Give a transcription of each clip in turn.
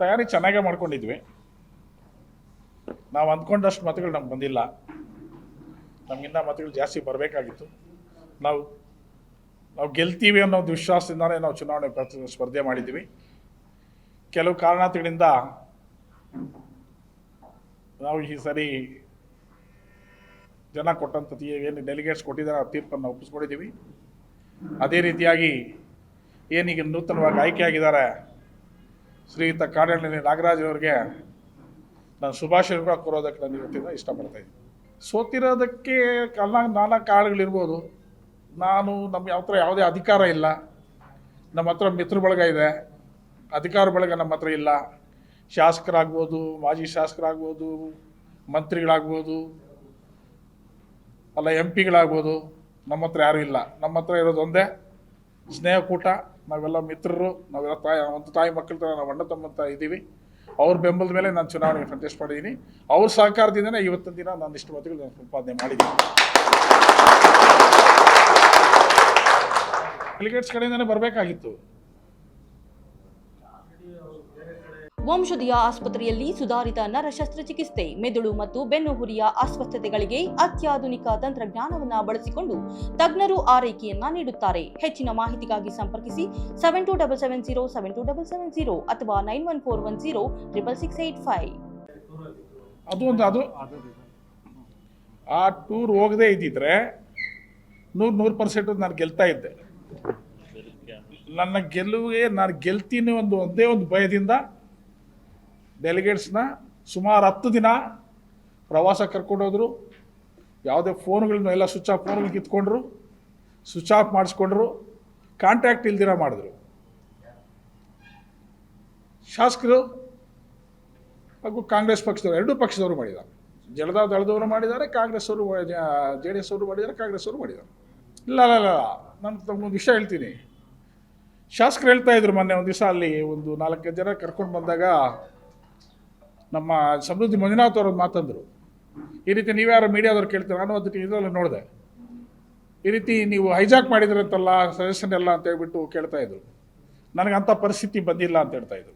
ತಯಾರಿ ಚೆನ್ನಾಗೇ ಮಾಡ್ಕೊಂಡಿದ್ವಿ. ನಾವು ಅಂದ್ಕೊಂಡಷ್ಟು ಮತಗಳು ನಮ್ಗೆ ಬಂದಿಲ್ಲ. ನಮಗಿನ್ನ ಮತಗಳು ಜಾಸ್ತಿ ಬರಬೇಕಾಗಿತ್ತು. ನಾವು ನಾವು ಗೆಲ್ತೀವಿ ಅನ್ನೋ ಒಂದು ವಿಶ್ವಾಸದಿಂದಲೇ ನಾವು ಚುನಾವಣೆ ಸ್ಪರ್ಧೆ ಮಾಡಿದ್ದೀವಿ ಕೆಲವು ಕಾರಣಗಳಿಂದ ನಾವು ಈ ಸರಿ ಜನ ಕೊಟ್ಟಂಥ ಏನು ಡೆಲಿಗೇಟ್ಸ್ ಕೊಟ್ಟಿದ್ದಾರೆ ಆ ತೀರ್ಪನ್ನು ಒಪ್ಪಿಸ್ಕೊಂಡಿದ್ದೀವಿ. ಅದೇ ರೀತಿಯಾಗಿ ಏನೀಗ ನೂತನವಾಗಿ ಆಯ್ಕೆಯಾಗಿದ್ದಾರೆ ಶ್ರೀಯುತ ಕಾಡಳ್ಳಿ ನಾಗರಾಜ್ ಅವರಿಗೆ ನಾನು ಶುಭಾಶಯ ಕೂಡ ಕೊರೋದಕ್ಕೆ ನಾನು ಇಷ್ಟಪಡ್ತಾ ಇದ್ದೀನಿ. ಸೋತಿರೋದಕ್ಕೆ ಕಲ್ಲ ನಾನಾ ಕಾರಣಗಳಿರ್ಬೋದು ನಾನು ನಮ್ಮ ಯಾವ ಹತ್ರ ಯಾವುದೇ ಅಧಿಕಾರ ಇಲ್ಲ. ನಮ್ಮ ಹತ್ರ ಮಿತ್ರ ಬಳಗ ಇದೆ. ಅಧಿಕಾರ ಬಳಗ ನಮ್ಮ ಹತ್ರ ಇಲ್ಲ. ಶಾಸಕರಾಗ್ಬೋದು, ಮಾಜಿ ಶಾಸಕರಾಗ್ಬೋದು, ಮಂತ್ರಿಗಳಾಗ್ಬೋದು, ಅಲ್ಲ ಎಂ ಪಿಗಳಾಗ್ಬೋದು, ನಮ್ಮ ಹತ್ರ ಯಾರೂ ಇಲ್ಲ. ನಮ್ಮ ಹತ್ರ ಇರೋದೊಂದೇ ಸ್ನೇಹಕೂಟ, ನಾವೆಲ್ಲ ಮಿತ್ರರು, ನಾವೆಲ್ಲ ತಾಯಿ, ಒಂದು ತಾಯಿ ಮಕ್ಕಳ ಥರ ನಾವು ಅಣ್ಣ ತಮ್ಮಂತ ಇದ್ದೀವಿ. ಅವ್ರ ಬೆಂಬಲದ ಮೇಲೆ ನಾನು ಚುನಾವಣೆಗೆ ಕಂಟೆಸ್ಟ್ ಮಾಡಿದ್ದೀನಿ. ಅವ್ರ ಸಹಕಾರದಿಂದನೇ ಇವತ್ತಿನ ದಿನ ನಾನು ಇಷ್ಟು ಮತಗಳು ನಾನು ಸಂಪಾದನೆ ಮಾಡಿದ್ದೀನಿ. ಡೆಲಿಗೇಟ್ಸ್ ಕಡೆಯಿಂದನೇ ಬರಬೇಕಾಗಿತ್ತು. ವಂಶದಿಯ ಆಸ್ಪತ್ರೆಯಲ್ಲಿ ಸುಧಾರಿತ ನರ ಶಸ್ತ್ರಚಿಕಿತ್ಸೆ ಮೆದುಳು ಮತ್ತು ಬೆನ್ನುಹುರಿಯ ಅಸ್ವಸ್ಥತೆಗಳಿಗೆ ಅತ್ಯಾಧುನಿಕ ತಂತ್ರಜ್ಞಾನವನ್ನು ಬಳಸಿಕೊಂಡು ತಜ್ಞರು ಆರೈಕೆಯನ್ನ ನೀಡುತ್ತಾರೆ. ಹೆಚ್ಚಿನ ಮಾಹಿತಿಗಾಗಿ ಸಂಪರ್ಕಿಸಿ seven two double seven zero seven two double seven zero ಅಥವಾ nine one four one zero triple six eight five ಅದು ಅದು ಆ ಟೂರ್ ಹೋಗದೆ ಇದ್ದಿದ್ರೆ ನೂರು ನೂರು ಪರ್ಸೆಂಟ್ ನಾನು ಗೆಲ್ತಾ ಇದ್ದೆ. ನನ್ನ ಗೆಲುವಿಗೆ ನಾನು ಗೆಲ್ತೀನಿ ಒಂದು, ಒಂದೇ ಒಂದು ಭಯದಿಂದ ಡೆಲಿಗೇಟ್ಸ್ನ ಸುಮಾರು ಹತ್ತು ದಿನ ಪ್ರವಾಸ ಕರ್ಕೊಂಡೋದ್ರು. ಯಾವುದೇ ಫೋನ್ಗಳನ್ನ ಎಲ್ಲ ಸ್ವಿಚ್ ಆಫ್ ಫೋನ್ಗಳು ಕಿತ್ಕೊಂಡ್ರು ಸ್ವಿಚ್ ಆಫ್ ಮಾಡಿಸ್ಕೊಂಡ್ರು ಕಾಂಟ್ಯಾಕ್ಟ್ ಇಲ್ದಿರ ಮಾಡಿದ್ರು. ಶಾಸಕರು ಹಾಗೂ ಕಾಂಗ್ರೆಸ್ ಪಕ್ಷದವರು, ಎರಡೂ ಪಕ್ಷದವರು ಮಾಡಿದ್ದಾರೆ. ಜಲದ ದಳದವರು ಮಾಡಿದ್ದಾರೆ, ಕಾಂಗ್ರೆಸ್ ಅವರು, ಜೆ ಡಿ ಎಸ್ ಅವರು ಮಾಡಿದ್ದಾರೆ, ಕಾಂಗ್ರೆಸ್ ಅವರು ಮಾಡಿದ್ದಾರೆ. ಇಲ್ಲ ಇಲ್ಲ ಇಲ್ಲ, ನಾನು ಒಂದು ವಿಷಯ ಹೇಳ್ತೀನಿ. ಶಾಸಕರು ಹೇಳ್ತಾ ಇದ್ರು ಮೊನ್ನೆ ಒಂದು ದಿವಸ ಅಲ್ಲಿ ಒಂದು ನಾಲ್ಕೈದು ಜನ ಕರ್ಕೊಂಡು ಬಂದಾಗ ನಮ್ಮ ಸಮೃದ್ಧಿ ಮಂಜುನಾಥ್ ಅವರು ಮಾತಂದರು. ಈ ರೀತಿ ನೀವ್ಯಾರು ಮೀಡಿಯಾದವ್ರು ಕೇಳ್ತಾರೆ? ನಾನು ಅದಕ್ಕೆ ಇದರಲ್ಲಿ ನೋಡಿದೆ. ಈ ರೀತಿ ನೀವು ಹೈಜಾಕ್ ಮಾಡಿದ್ರಂತಲ್ಲ ಸಜೆಷನ್ ಎಲ್ಲ ಅಂತ ಹೇಳ್ಬಿಟ್ಟು ಕೇಳ್ತಾ ಇದ್ರು. ನನಗಂಥ ಪರಿಸ್ಥಿತಿ ಬಂದಿಲ್ಲ ಅಂತ ಹೇಳ್ತಾ ಇದ್ರು.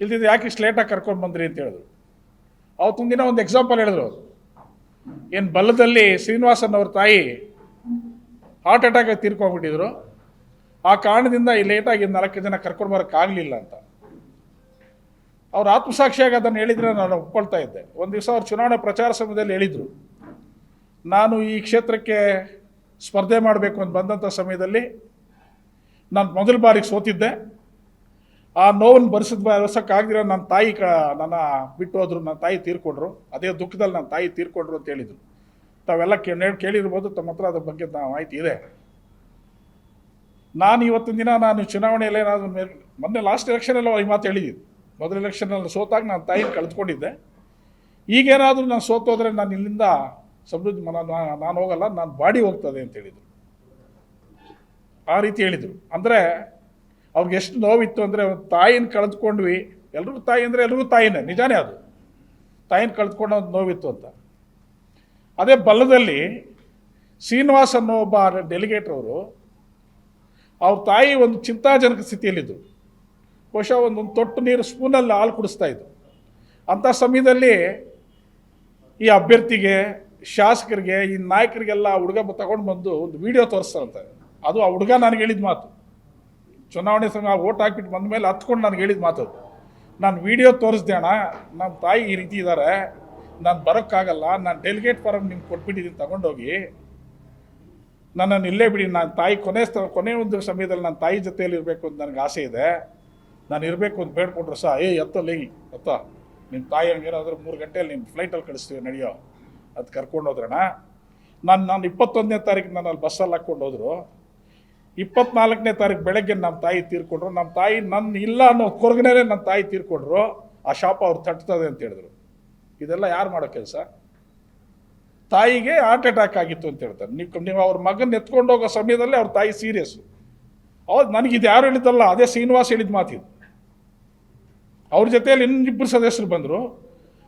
ಇಲ್ದಿದ್ದು ಯಾಕೆ ಇಷ್ಟು ಲೇಟಾಗಿ ಕರ್ಕೊಂಡು ಬಂದ್ರಿ ಅಂತ ಹೇಳಿದ್ರು. ಅವತ್ತೊಂದು ದಿನ ಒಂದು ಎಕ್ಸಾಂಪಲ್ ಹೇಳಿದ್ರು ಅವರು. ಏನು ಬಲ್ಲದಲ್ಲಿ ಶ್ರೀನಿವಾಸನ್ ಅವ್ರ ತಾಯಿ ಹಾರ್ಟ್ ಅಟ್ಯಾಕ್ ತೀರ್ಕೊಂಡ್ಬಿಟ್ಟಿದ್ರು. ಆ ಕಾರಣದಿಂದ ಈ ಲೇಟಾಗಿ ನಾಲ್ಕು ಜನ ಕರ್ಕೊಂಡು ಬರೋಕ್ಕಾಗಲಿಲ್ಲ ಅಂತ. ಅವ್ರ ಆತ್ಮಸಾಕ್ಷಿಯಾಗಿ ಅದನ್ನು ಹೇಳಿದ್ರೆ ನಾನು ಒಪ್ಕೊಳ್ತಾ ಇದ್ದೆ. ಒಂದು ದಿವಸ ಅವ್ರು ಚುನಾವಣೆ ಪ್ರಚಾರ ಸಮಯದಲ್ಲಿ ಹೇಳಿದರು, ನಾನು ಈ ಕ್ಷೇತ್ರಕ್ಕೆ ಸ್ಪರ್ಧೆ ಮಾಡಬೇಕು ಅಂತ ಬಂದಂಥ ಸಮಯದಲ್ಲಿ ನಾನು ಮೊದಲ ಬಾರಿಗೆ ಸೋತಿದ್ದೆ. ಆ ನೋವನ್ನು ಭರಿಸಿದ ಬರ್ಸೋಕ್ಕಾಗದಿರೋ ನನ್ನ ತಾಯಿ ಕ, ನನ್ನ ಬಿಟ್ಟು ಹೋದರು ನನ್ನ ತಾಯಿ ತೀರ್ಕೊಂಡ್ರು. ಅದೇ ದುಃಖದಲ್ಲಿ ನನ್ನ ತಾಯಿ ತೀರ್ಕೊಂಡ್ರು ಅಂತ ಹೇಳಿದರು. ತಾವೆಲ್ಲ ಕೇಳಿ ಕೇಳಿರ್ಬೋದು, ತಮ್ಮ ಹತ್ರ ಅದ್ರ ಬಗ್ಗೆ ನಾವು ಮಾಹಿತಿ ಇದೆ. ನಾನು ಇವತ್ತಿನ ದಿನ ನಾನು ಚುನಾವಣೆಯಲ್ಲಿ ಏನಾದರೂ ಮೊನ್ನೆ ಲಾಸ್ಟ್ ಎಲೆಕ್ಷನಲ್ಲಿ ಈ ಮಾತು ಹೇಳಿದ್ದೀನಿ ಮೊದಲ ಎಲೆಕ್ಷನಲ್ಲಿ ಸೋತಾಗ ನಾನು ತಾಯಿನ ಕಳೆದುಕೊಂಡಿದ್ದೆ. ಈಗೇನಾದರೂ ನಾನು ಸೋತೋದ್ರೆ ನಾನು ಇಲ್ಲಿಂದ ಸಮೃದ್ಧಿ ನಾನು ಹೋಗಲ್ಲ, ನಾನು ಬಾಡಿ ಹೋಗ್ತದೆ ಅಂತ ಹೇಳಿದರು. ಆ ರೀತಿ ಹೇಳಿದರು. ಅಂದರೆ ಅವ್ರಿಗೆ ಎಷ್ಟು ನೋವಿತ್ತು ಅಂದರೆ ತಾಯಿನ ಕಳೆದುಕೊಂಡ್ವಿ. ಎಲ್ರಿಗೂ ತಾಯಿ ಅಂದರೆ ಎಲ್ರಿಗೂ ತಾಯಿನೇ, ನಿಜಾನೇ ಅದು. ತಾಯಿನ ಕಳೆದುಕೊಂಡು ಒಂದು ನೋವಿತ್ತು ಅಂತ. ಅದೇ ಬಲ್ಲದಲ್ಲಿ ಶ್ರೀನಿವಾಸ್ ಅನ್ನೋ ಒಬ್ಬ ಡೆಲಿಗೇಟ್ ಅವರು ಅವ್ರ ತಾಯಿ ಒಂದು ಚಿಂತಾಜನಕ ಸ್ಥಿತಿಯಲ್ಲಿದ್ದರು ಬಹುಶಃ ಒಂದೊಂದು ತೊಟ್ಟು ನೀರು ಸ್ಪೂನಲ್ಲಿ ಹಾಲು ಕುಡಿಸ್ತಾ ಇದ್ರು ಅಂಥ ಸಮಯದಲ್ಲಿ ಈ ಅಭ್ಯರ್ಥಿಗೆ, ಶಾಸಕರಿಗೆ, ಈ ನಾಯಕರಿಗೆಲ್ಲ ಹುಡುಗ ತಗೊಂಡು ಬಂದು ಒಂದು ವಿಡಿಯೋ ತೋರಿಸ್ತಾರಂತೆ. ಅದು ಆ ಹುಡುಗ ನನಗೆ ಹೇಳಿದ ಮಾತು. ಚುನಾವಣೆ ಸಮಯ ಓಟ್ ಹಾಕಿಬಿಟ್ಟು ಬಂದ ಮೇಲೆ ಹತ್ಕೊಂಡು ನನಗೆ ಹೇಳಿದ ಮಾತು ನಾನು ವಿಡಿಯೋ ತೋರಿಸ್ದೆ ಅಣ್ಣ, ನಮ್ಮ ತಾಯಿ ಈ ರೀತಿ ಇದ್ದಾರೆ ನಾನು ಬರೋಕ್ಕಾಗಲ್ಲ, ನಾನು ಡೆಲಿಗೇಟ್ ಫಾರಮ್ ನಿಮ್ಗೆ ಕೊಟ್ಬಿಟ್ಟಿದ್ದೀನಿ, ತಗೊಂಡೋಗಿ. ನನ್ನನ್ನು ಇಲ್ಲೇ ಬಿಡಿ, ನಾನು ತಾಯಿ ಕೊನೆ ಕೊನೆ ಒಂದು ಸಮಯದಲ್ಲಿ ನನ್ನ ತಾಯಿ ಜೊತೆಯಲ್ಲಿ ಇರಬೇಕು ಅಂತ ನನಗೆ ಆಸೆ ಇದೆ. ನಾನು ಇರಬೇಕು ಅಂತ ಬೇಡ್ಕೊಂಡ್ರೆ ಸಹ, ಏ ಎತ್ತಲ್ಲಿ ಎತ್ತ. ನಿಮ್ಮ ತಾಯಿ ಹಂಗೇನಾದ್ರೂ ಮೂರು ಗಂಟೆಯಲ್ಲಿ ನಿಮ್ಮ ಫ್ಲೈಟಲ್ಲಿ ಕಳಿಸ್ತೀವಿ, ನಡೆಯೋ. ಅದು ಕರ್ಕೊಂಡು ಹೋದ್ರಣ ನಾನು ನಾನು ಇಪ್ಪತ್ತೊಂದನೇ ತಾರೀಕು ನಾನು ಅಲ್ಲಿ ಬಸ್ಸಲ್ಲಿ ಹಾಕ್ಕೊಂಡು ಹೋದ್ರು. ಇಪ್ಪತ್ನಾಲ್ಕನೇ ತಾರೀಕು ಬೆಳಗ್ಗೆ ನಮ್ಮ ತಾಯಿ ತೀರ್ಕೊಂಡ್ರು. ನಮ್ಮ ತಾಯಿ ನನ್ನ ಇಲ್ಲ ಅನ್ನೋ ಕೊರಗನೇ ನನ್ನ ತಾಯಿ ತೀರ್ಕೊಂಡ್ರು. ಆ ಶಾಪ ಅವ್ರು ತಟ್ತದೆ ಅಂತ ಹೇಳಿದ್ರು. ಇದೆಲ್ಲ ಯಾರು ಮಾಡೋ ಕೆಲಸ? ತಾಯಿಗೆ ಹಾರ್ಟ್ ಅಟ್ಯಾಕ್ ಆಗಿತ್ತು ಅಂತ ಹೇಳ್ತಾರೆ. ನೀವು ನೀವು ಅವ್ರ ಮಗನ ಎತ್ಕೊಂಡು ಹೋಗೋ ಸಮಯದಲ್ಲಿ ಅವ್ರ ತಾಯಿ ಸೀರಿಯಸ್ಸು ಹೌದು ನನಗಿದು ಯಾರು ಹೇಳಿದ್ದಲ್ಲ? ಅದೇ ಶ್ರೀನಿವಾಸ್ ಹೇಳಿದ ಮಾತಿದು. ಅವ್ರ ಜೊತೆಯಲ್ಲಿ ಇನ್ನಿಬ್ಬರು ಸದಸ್ಯರು ಬಂದರು.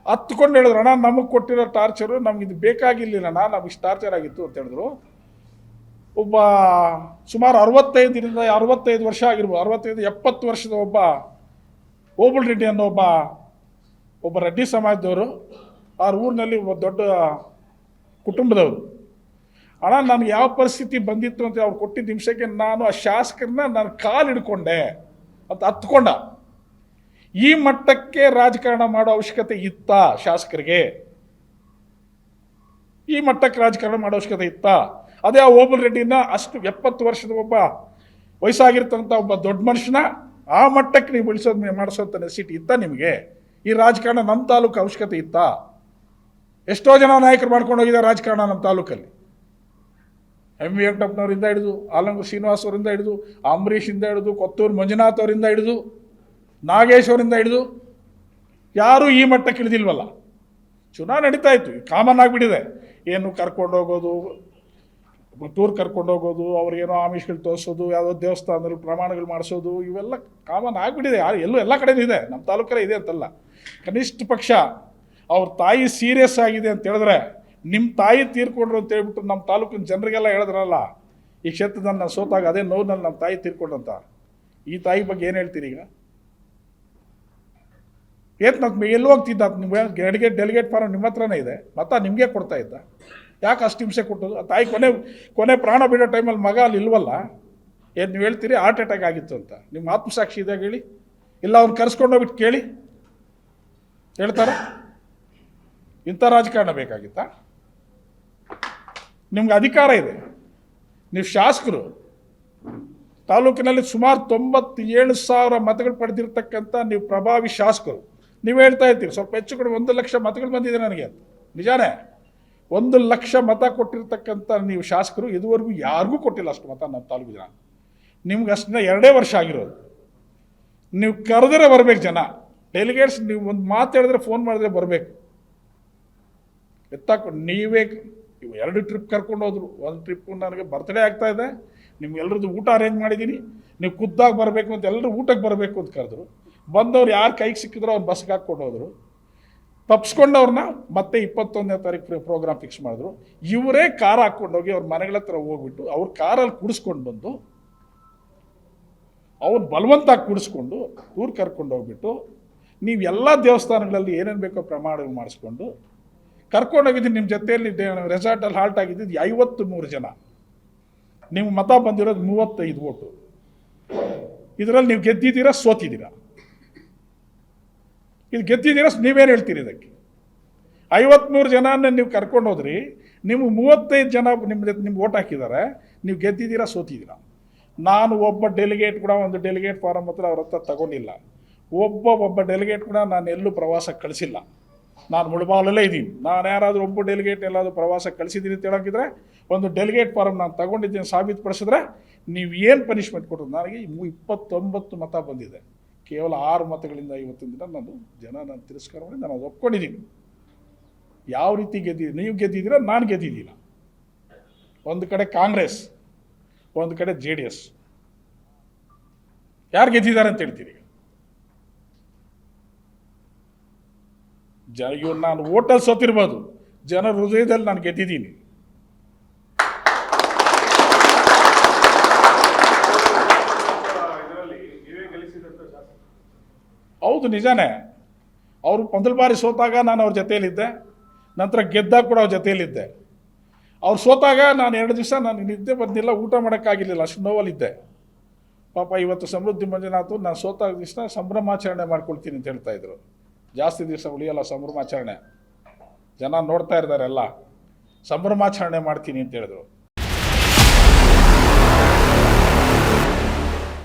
ಹತ್ಕೊಂಡು ಹೇಳಿದ್ರು, ಅಣ್ಣ, ನಮಗೆ ಕೊಟ್ಟಿರೋ ಟಾರ್ಚರು ನಮ್ಗೆ ಇದು ಬೇಕಾಗಿರ್ಲಿಲ್ಲಣ್ಣ ನಮ್ಗೆ ಇಷ್ಟು ಟಾರ್ಚರ್ ಆಗಿತ್ತು ಅಂತ ಹೇಳಿದ್ರು. ಒಬ್ಬ ಸುಮಾರು ಅರವತ್ತೈದರಿಂದ ಅರವತ್ತೈದು ವರ್ಷ ಆಗಿರ್ಬೋದು, ಅರವತ್ತೈದು, ಎಪ್ಪತ್ತು ವರ್ಷದ ಒಬ್ಬ ಓಬುಲ್ ರೆಡ್ಡಿ ಅನ್ನೋ ಒಬ್ಬ ಒಬ್ಬ ರೆಡ್ಡಿ ಸಮಾಜದವರು ಆ ಊರಿನಲ್ಲಿ ಒಬ್ಬ ದೊಡ್ಡ ಕುಟುಂಬದವರು. ಅಣ್ಣ, ನನಗೆ ಯಾವ ಪರಿಸ್ಥಿತಿ ಬಂದಿತ್ತು ಅಂತ ಅವ್ರು ಕೊಟ್ಟಿದ್ದ ನಿಮಿಷಕ್ಕೆ ನಾನು ಆ ಶಾಸಕರನ್ನ ನಾನು ಕಾಲು ಹಿಡ್ಕೊಂಡೆ ಅಂತ ಹತ್ಕೊಂಡ ಈ ಮಟ್ಟಕ್ಕೆ ರಾಜಕಾರಣ ಮಾಡೋ ಅವಶ್ಯಕತೆ ಇತ್ತ ಶಾಸಕರಿಗೆ? ಈ ಮಟ್ಟಕ್ಕೆ ರಾಜಕಾರಣ ಮಾಡೋ ಅವಶ್ಯಕತೆ ಇತ್ತ? ಅದೇ ಆ ಓಬಲ್ ರೆಡ್ಡಿನ ಅಷ್ಟು ಎಪ್ಪತ್ತು ವರ್ಷದ ಒಬ್ಬ ವಯಸ್ಸಾಗಿರ್ತಂಥ ಒಬ್ಬ ದೊಡ್ಡ ಮನುಷ್ಯನ ಆ ಮಟ್ಟಕ್ಕೆ ನೀವು ಬೆಳೆಸೋದು ಮಾಡಿಸೋಂಥ ನೆಸಿಟಿ ಇತ್ತ ನಿಮಗೆ? ಈ ರಾಜಕಾರಣ ನಮ್ಮ ತಾಲೂಕು ಅವಶ್ಯಕತೆ ಇತ್ತ? ಎಷ್ಟೋ ಜನ ನಾಯಕರು ಮಾಡ್ಕೊಂಡು ಹೋಗಿದ್ದಾರೆ ರಾಜಕಾರಣ ನಮ್ಮ ತಾಲೂಕಲ್ಲಿ. ಎಂ ವಿ ವೆಂಕಟಪ್ಪನವರಿಂದ ಹಿಡಿದು ಆಲಂಗೂರು ಶ್ರೀನಿವಾಸ್ ಅವರಿಂದ ಹಿಡಿದು ಅಂಬರೀಷಿಂದ ಹಿಡಿದು, ಕೊತ್ತೂರು ಮಂಜುನಾಥ್ ಅವರಿಂದ ಹಿಡಿದು ನಾಗೇಶ್ ಅವರಿಂದ ಹಿಡಿದು ಯಾರೂ ಈ ಮಟ್ಟಕ್ಕೆ ಇಳಿದಿಲ್ವಲ್ಲ. ಚುನಾವಣೆ ನಡೀತಾ ಇತ್ತು. ಕಾಮನ್ ಆಗಿಬಿಟ್ಟಿದೆ. ಏನು ಕರ್ಕೊಂಡು ಹೋಗೋದು ಟೂರ್ ಕರ್ಕೊಂಡು ಹೋಗೋದು, ಅವ್ರಿಗೇನೋ ಆಮಿಷಗಳು ತೋರಿಸೋದು, ಯಾವುದೋ ದೇವಸ್ಥಾನದಲ್ಲಿ ಪ್ರಮಾಣಗಳು ಮಾಡಿಸೋದು, ಇವೆಲ್ಲ ಕಾಮನ್ ಆಗಿಬಿಟ್ಟಿದೆ. ಯಾರು, ಎಲ್ಲೂ ಎಲ್ಲ ಕಡೆನೂ ಇದೆ. ನಮ್ಮ ತಾಲೂಕಲ್ಲೇ ಇದೆ ಅಂತಲ್ಲ. ಕನಿಷ್ಠ ಪಕ್ಷ ಅವ್ರ ತಾಯಿ ಸೀರಿಯಸ್ ಆಗಿದೆ ಅಂತ ಹೇಳಿದ್ರೆ ನಿಮ್ಮ ತಾಯಿ ತೀರ್ಕೊಂಡ್ರು ಅಂತ ಹೇಳ್ಬಿಟ್ಟು ನಮ್ಮ ತಾಲೂಕಿನ ಜನರಿಗೆಲ್ಲ ಹೇಳಿದ್ರಲ್ಲ, ಈ ಕ್ಷೇತ್ರದಲ್ಲಿ ನಾನು ಸೋತಾಗ ಅದೇ ನೋವಿನಲ್ಲಿ ನಮ್ಮ ತಾಯಿ ತೀರ್ಕೊಂಡಂತ ಈ ತಾಯಿ ಬಗ್ಗೆ ಏನು ಹೇಳ್ತೀರಿ ಈಗ? ಏತ್ ಎಲ್ಲಿ ಹೋಗ್ತಿದ್ದ ನಿಮ್ಗೆ? ಡೆಲಿಗೇಟ್ ಡೆಲಿಗೇಟ್ ಫಾರಂ ನಿಮ್ಮ ಹತ್ರನೇ ಇದೆ. ಮತ್ತೆ ನಿಮಗೆ ಕೊಡ್ತಾ ಇದ್ದ. ಯಾಕೆ ಅಷ್ಟು ಹಿಂಸೆ ಕೊಟ್ಟದು ಆ ತಾಯಿ ಕೊನೆ ಕೊನೆ ಪ್ರಾಣ ಬಿಡೋ ಟೈಮಲ್ಲಿ ಮಗ ಅಲ್ಲಿ ಇಲ್ವಲ್ಲ? ಏನು ನೀವು ಹೇಳ್ತೀರಿ? ಹಾರ್ಟ್ ಅಟ್ಯಾಕ್ ಆಗಿತ್ತು ಅಂತ. ನಿಮ್ಮ ಆತ್ಮಸಾಕ್ಷಿ ಇದೆ ಹೇಳಿ. ಇಲ್ಲ ಅವ್ನು ಕರೆಸ್ಕೊಂಡು ಹೋಗ್ಬಿಟ್ಟು ಕೇಳಿ. ಹೇಳ್ತಾರೆ? ಇಂಥ ರಾಜಕಾರಣ ಬೇಕಾಗಿತ್ತಾ? ನಿಮ್ಗೆ ಅಧಿಕಾರ ಇದೆ. ನೀವು ಶಾಸಕರು. ತಾಲೂಕಿನಲ್ಲಿ ಸುಮಾರು ತೊಂಬತ್ತೇಳು ಸಾವಿರ ಮತಗಳು ಪಡೆದಿರ್ತಕ್ಕಂಥ ನೀವು ಪ್ರಭಾವಿ ಶಾಸಕರು. ನೀವು ಹೇಳ್ತಾ ಇರ್ತೀರಿ, ಸ್ವಲ್ಪ ಹೆಚ್ಚು ಕಡೆ ಒಂದು ಲಕ್ಷ ಮತಗಳು ಬಂದಿದೆ ನನಗೆ. ನಿಜಾನೇ, ಒಂದು ಲಕ್ಷ ಮತ ಕೊಟ್ಟಿರ್ತಕ್ಕಂಥ ನೀವು ಶಾಸಕರು ಇದುವರೆಗೂ ಯಾರಿಗೂ ಕೊಟ್ಟಿಲ್ಲ ಅಷ್ಟು ಮತ ನಮ್ಮ ತಾಲೂಕು ಜನ. ನಿಮ್ಗೆ ಅಷ್ಟನ್ನ ಎರಡೇ ವರ್ಷ ಆಗಿರೋದು. ನೀವು ಕರೆದ್ರೆ ಬರಬೇಕು ಜನ. ಡೆಲಿಗೇಟ್ಸ್ ನೀವು ಒಂದು ಮಾತು ಹೇಳಿದ್ರೆ ಫೋನ್ ಮಾಡಿದ್ರೆ ಬರಬೇಕು. ಎತ್ತಾಕೊಂಡು ನೀವೇ ಇವು ಎರಡು ಟ್ರಿಪ್ ಕರ್ಕೊಂಡು ಹೋದ್ರು. ಒಂದು ಟ್ರಿಪ್ ನನಗೆ ಬರ್ತ್ಡೇ ಆಗ್ತಾ ಇದೆ. ನಿಮ್ಗೆಲ್ರದ್ದು ಊಟ ಅರೇಂಜ್ ಮಾಡಿದ್ದೀನಿ ನೀವು ಖುದ್ದಾಗಿ ಬರಬೇಕು ಅಂತ ಎಲ್ಲರೂ ಊಟಕ್ಕೆ ಬರಬೇಕು ಅಂತ ಕರೆದ್ರು. ಬಂದವ್ರು ಯಾರು ಕೈಗೆ ಸಿಕ್ಕಿದ್ರು ಅವ್ರು ಬಸ್ಗೆ ಹಾಕ್ಕೊಂಡು ಹೋದ್ರು. ತಪ್ಸ್ಕೊಂಡವ್ರನ್ನ ಮತ್ತೆ ಇಪ್ಪತ್ತೊಂದನೇ ತಾರೀಕು ಪ್ರೋಗ್ರಾಮ್ ಫಿಕ್ಸ್ ಮಾಡಿದ್ರು. ಇವರೇ ಕಾರ್ ಹಾಕ್ಕೊಂಡೋಗಿ ಅವ್ರ ಮನೆಗಳ ಹತ್ರ ಹೋಗ್ಬಿಟ್ಟು ಅವ್ರ ಕಾರಲ್ಲಿ ಕುಡಿಸ್ಕೊಂಡು ಬಂದು ಅವ್ರು ಬಲವಂತಾಗಿ ಕುಡಿಸ್ಕೊಂಡು ಊರು ಕರ್ಕೊಂಡು ಹೋಗ್ಬಿಟ್ಟು ನೀವು ಎಲ್ಲ ದೇವಸ್ಥಾನಗಳಲ್ಲಿ ಏನೇನು ಬೇಕೋ ಪ್ರಮಾಣ ಮಾಡಿಸ್ಕೊಂಡು ಕರ್ಕೊಂಡೋಗಿದ್ದೀನಿ ನಿಮ್ಮ ಜೊತೆಯಲ್ಲಿ ರೆಸಾರ್ಟಲ್ಲಿ ಹಾಲ್ಟ್ ಆಗಿದ್ದು ಐವತ್ತು ಮೂರು ಜನ. ನೀವು ಮತ ಬಂದಿರೋದು ಮೂವತ್ತೈದು ಓಟು. ಇದರಲ್ಲಿ ನೀವು ಗೆದ್ದಿದ್ದೀರಾ ಸೋತಿದ್ದೀರಾ? ಇದು ಗೆದ್ದಿದ್ದೀರ? ನೀವೇನು ಹೇಳ್ತೀರಿ ಇದಕ್ಕೆ? ಐವತ್ಮೂರು ಜನನ ನೀವು ಕರ್ಕೊಂಡು ಹೋದ್ರಿ ನಿಮ್ಗೆ ಮೂವತ್ತೈದು ಜನ ನಿಮ್ಮ ನಿಮ್ಗೆ ಓಟ್ ಹಾಕಿದ್ದಾರೆ ನೀವು ಗೆದ್ದಿದ್ದೀರಾ, ಸೋತಿದ್ದೀರಾ? ನಾನು ಒಬ್ಬ ಡೆಲಿಗೇಟ್ ಕೂಡ ಒಂದು ಡೆಲಿಗೇಟ್ ಫಾರಮ್ ಹತ್ರ ಅವ್ರ ಹತ್ರ ತಗೊಂಡಿಲ್ಲ. ಒಬ್ಬ ಒಬ್ಬ ಡೆಲಿಗೇಟ್ ಕೂಡ ನಾನು ಎಲ್ಲೂ ಪ್ರವಾಸಕ್ಕೆ ಕಳಿಸಿಲ್ಲ. ನಾನು ಮುಳುಬಾಗಲಲ್ಲೇ ಇದ್ದೀನಿ. ನಾನು ಯಾರಾದರೂ ಒಬ್ಬ ಡೆಲಿಗೇಟ್ ಎಲ್ಲಾದರೂ ಪ್ರವಾಸಕ್ಕೆ ಕಳಿಸಿದ್ದೀನಿ ಅಂತ ಹೇಳೋಕ್ಕಿದ್ರೆ ಒಂದು ಡೆಲಿಗೇಟ್ ಫಾರಮ್ ನಾನು ತಗೊಂಡಿದ್ದೀನಿ, ಸಾಬೀತುಪಡಿಸಿದ್ರೆ, ನೀವು ಏನು ಪನಿಷ್ಮೆಂಟ್ ಕೊಟ್ಟರು ನನಗೆ ಇಪ್ಪತ್ತೊಂಬತ್ತು ಮತ ಬಂದಿದೆ. ಕೇವಲ ಆರು ಮತಗಳಿಂದ ಇವತ್ತಿನ ದಿನ ನಾನು ಜನ ನಾನು ತಿರಸ್ಕಾರ ಮಾಡಿ ನಾನು ಅದು ಒಪ್ಕೊಂಡಿದ್ದೀನಿ. ಯಾವ ರೀತಿ ಗೆದ್ದಿದ್ದೀನಿ ನೀವು ಗೆದ್ದಿದ್ದೀರ, ನಾನು ಗೆದ್ದಿದ್ದೀನ? ಒಂದು ಕಡೆ ಕಾಂಗ್ರೆಸ್, ಒಂದು ಕಡೆ ಜೆ ಡಿ ಎಸ್. ಯಾರು ಗೆದ್ದಿದ್ದಾರೆ ಅಂತ ಹೇಳ್ತೀರಿ ಜನ ಇವ್ರು ನಾನು ಓಟಲ್ಲಿ ಸೋತಿರ್ಬೋದು. ಜನರ ಹೃದಯದಲ್ಲಿ ನಾನು ಗೆದ್ದಿದ್ದೀನಿ ಇದರಲ್ಲಿ ನೀವೇ ಗೆಲ್ಲಿಸಿದಂತ ಶಾಸಕ ಹೌದು, ನಿಜಾನೇ. ಅವರು ಮೊದಲ ಬಾರಿ ಸೋತಾಗ ನಾನು ಅವ್ರ ಜೊತೆಯಲ್ಲಿದ್ದೆ. ನಂತರ ಗೆದ್ದಾಗ ಕೂಡ ಅವ್ರ ಜೊತೆಯಲ್ಲಿದ್ದೆ. ಅವ್ರು ಸೋತಾಗ ನಾನು ಎರಡು ದಿವಸ ನಾನು ನಿದ್ದೆ ಬಂದಿಲ್ಲ, ಊಟ ಮಾಡೋಕ್ಕಾಗಿರಲಿಲ್ಲ, ಅಷ್ಟು ನೋವಲ್ಲಿದ್ದೆ. ಪಾಪ ಇವತ್ತು ಸಮೃದ್ಧಿ ಮಂಜುನಾಥ್, ನಾನು ಸೋತಾಗ ದಿವಸ ಸಂಭ್ರಮಾಚರಣೆ ಮಾಡ್ಕೊಳ್ತೀನಿ ಅಂತ ಹೇಳ್ತಾ ಇದ್ರು. ಜಾಸ್ತಿ ದಿವಸ ಉಳಿಯಲ್ಲ ಸಂಭ್ರಮಾಚರಣೆ. ಜನ ನೋಡ್ತಾ ಇದ್ದಾರೆ ಎಲ್ಲ. ಸಂಭ್ರಮಾಚರಣೆ ಮಾಡ್ತೀನಿ ಅಂತ ಹೇಳಿದ್ರು.